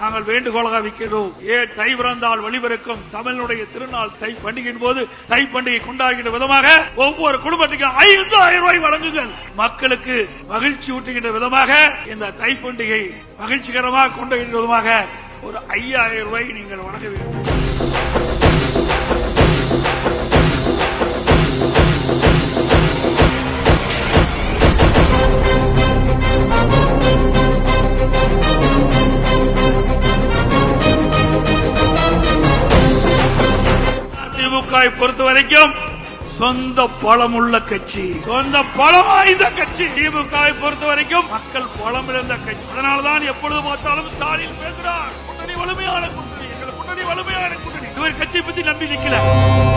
நாங்கள் வேண்டுகோளாக வைக்கிறோம் ஏ தை பிறந்தால் வழிபிறக்கும் தமிழனுடைய திருநாள் தை பண்டிகையின் போது தை பண்டிகை கொண்டாடுகின்ற விதமாக ஒவ்வொரு குடும்பத்துக்கும் ஐந்து ஆயிரம் ரூபாய் வழங்குங்கள். மக்களுக்கு மகிழ்ச்சி ஊட்டுகின்ற விதமாக இந்த தை பண்டிகை மகிழ்ச்சிகரமாக கொண்டாடுகின்ற விதமாக ஒரு ஐயாயிரம் ரூபாய் நீங்கள் வழங்க வேண்டும். அதிமுக பொறுத்த வரைக்கும் சொந்த பலமுள்ள கட்சி. சொந்த பலம் வாய்ந்த கட்சி. திமுக பொறுத்த வரைக்கும் மக்கள் பலம் இழந்த கட்சி. அதனால்தான் எப்பொழுது பார்த்தாலும் ஸ்டாலின் பேசுறார். கூட்டணி வலிமையான கூட்டணி. எங்கள் கூட்டணி வலிமையான கூட்டணி. இவர் கட்சியை பத்தி நம்பி நிக்கல.